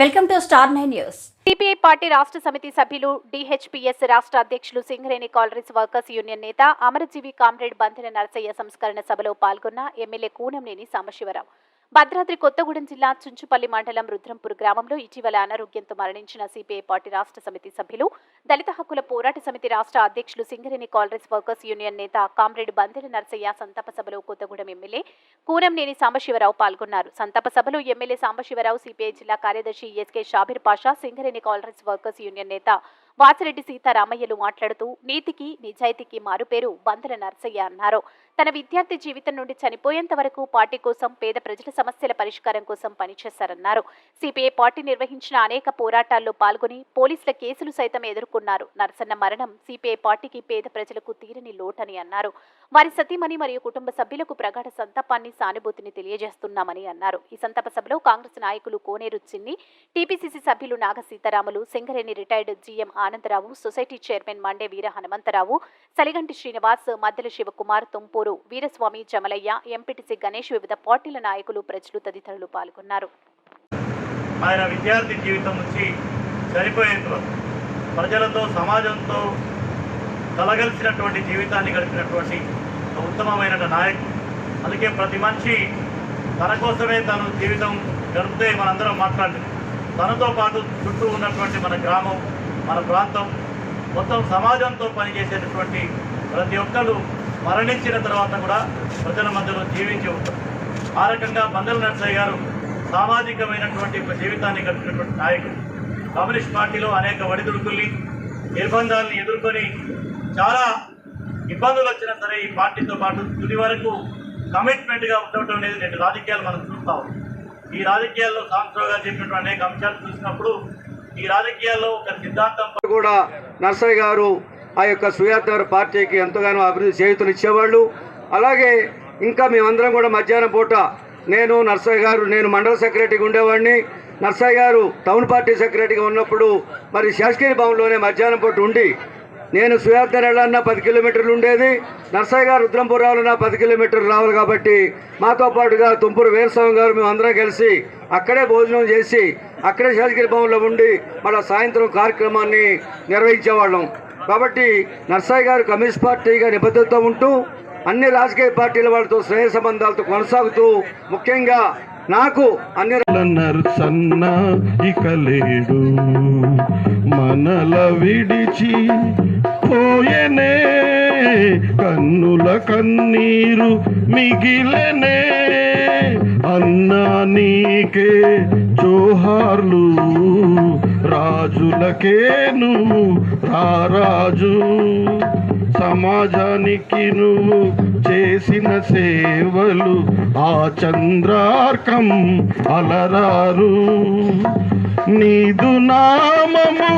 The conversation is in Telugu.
Welcome to star nine news. CPI party రాష్ట్ర సమితి సభ్యులు డిహెచ్పిఎస్ రాష్ట్ర అధ్యక్షులు సింగరేణి కాలరీస్ వర్కర్స్ యూనియన్ నేత అమరజీవి కామ్రేడ్ బంధన నరసయ్య సంస్కరణ సభలో పాల్గొన్న ఎమ్మెల్యే కూనంనేని సాంబశివరావు. భద్రాద్రి కొత్తగూడెం జిల్లా చుంచుపల్లి మండలం రుద్రంపూర్ గ్రామంలో ఇటీవల అనారోగ్యంతో మరణించిన సిపిఐ పార్టీ రాష్ట్ర సమితి సభ్యులు దళిత హక్కుల పోరాట సమితి రాష్ట్ర అధ్యక్షులు సింగరేణి కాంగ్రెస్ వర్కర్స్ యూనియన్ నేత కామ్రేడ్ బందెల నర్సయ్య సంతాప సభలో కొత్తగూడెం ఎమ్మెల్యే కూనంనేని సాంబశివరావు పాల్గొన్నారు. సంతాప సభలో ఎమ్మెల్యే సాంబశివరావు సిపిఐ జిల్లా కార్యదర్శి S K Shabbir Pasha Singareni Congress workers union నేత వాసిరెడ్డి సీతారామయ్యలు మాట్లాడుతూ నీతికి నిజాయితీకి మారుపేరు బందల నర్సయ్య అన్నారు. తన విద్యార్థి జీవితం నుండి చనిపోయేంత వరకు పార్టీ కోసం పేద ప్రజల సమస్యల పరిష్కారం కోసం పనిచేశారన్నారు. సిపిఐ పార్టీ నిర్వహించిన అనేక పోరాటాల్లో పాల్గొని పోలీసుల కేసులు సైతం ఎదుర్కొన్నారు. నరసన్న మరణం సిపిఐ పార్టీకి పేద ప్రజలకు తీరని లోటని అన్నారు. వారి సతీమణి మరియు కుటుంబ సభ్యులకు ప్రగాఢ సంతాపాన్ని సానుభూతిని తెలియజేస్తున్నామని అన్నారు. ఈ సంతాప సభలో కాంగ్రెస్ నాయకులు కోనేరు చిన్ని టీపీసీసీ సభ్యులు Naga Seetharamulu Singareni retired GM Anandarao society chairman Mande Veera Hanumantharao Saliganti Srinivas Maddela Shivakumar Thumpuru Veeraswamy Jamalaiah MPTC Ganesh వివిధ పార్టీల నాయకులు ప్రజలు తదితరులు పాల్గొన్నారు. ఆయన విద్యార్థి జీవితం నుంచి చనిపోయేంత ప్రజలతో సమాజంతో కలగలిసినటువంటి జీవితాన్ని గడిపినటువంటి ఉత్తమమైన నాయకుడు. అందుకే ప్రతి మనిషి తన కోసమే తను జీవితం గడిపితే మనందరం మాట్లాడలేదు తనతో పాటు చుట్టూ ఉన్నటువంటి మన గ్రామం మన ప్రాంతం మొత్తం సమాజంతో పనిచేసేటటువంటి ప్రతి ఒక్కరు మరణించిన తర్వాత కూడా ప్రజల మధ్యలో జీవించి ఉంటారు. ఆ రకంగా బందల నర్సయ్య గారు సామాజికమైనటువంటి జీవితాన్ని గడిపినటువంటి నాయకుడు. కమ్యూనిస్ట్ పార్టీలో అనేక ఒడిదుడుకుల్ని నిర్బంధాలను ఎదుర్కొని చాలా ఇబ్బందులు వచ్చినా సరే ఈ పార్టీతో పాటు తుది వరకు కమిట్మెంట్గా ఉండటం అనేది నేటి రాజకీయాలు మనం చూస్తాం ఈ రాజకీయాల్లో సాంస్ట్రావు గారు చెప్పినటువంటి అనేక అంశాలు చూసినప్పుడు ఈ రాజకీయాల్లో ఒక సిద్ధాంతం కూడా నర్సయ్య గారు ఆ యొక్క సుయాత్ర పార్టీకి ఎంతగానో అభివృద్ధి చేయుతనిచ్చేవాళ్ళు అలాగే ఇంకా మేమందరం కూడా మధ్యాహ్నం పూట నేను నర్సయ్య గారు నేను మండల సెక్రటరీగా ఉండేవాడిని. నర్సయ్య గారు టౌన్ పార్టీ సెక్రటరీగా ఉన్నప్పుడు మరి శాసకీయ భవన్లోనే మధ్యాహ్నం పూట ఉండి నేను సుయాత్ర వెళ్ళాలన్నా పది కిలోమీటర్లు ఉండేది. నర్సయ్య గారు రుద్రంపూర్ రావాలన్నా పది కిలోమీటర్లు రావాలి కాబట్టి మాతో పాటుగా తుంపూరు వీరస్వామి గారు మేము అందరం కలిసి అక్కడే భోజనం చేసి అక్కడే శాసగిరి భవన్లో ఉండి మళ్ళీ సాయంత్రం కార్యక్రమాన్ని నిర్వహించేవాళ్ళం. కాబట్టి నర్సాయి గారు కమ్యూనిస్ట్ పార్టీగా నిబద్ధతతో ఉంటూ అన్ని రాజకీయ పార్టీల వాళ్ళతో స్నేహ సంబంధాలతో కొనసాగుతూ ముఖ్యంగా నాకు అన్ని నర్సన్న ఇక లేడు. మనల విడిచి పోయనే కన్నుల కన్నీరు మిగిలనే. అన్నా నీకే జోహార్లు రాజులకేను రారాజు. సమాజానికి నువ్వు చేసిన సేవలు ఆ చంద్రార్కం అలరారు. నీదు నామము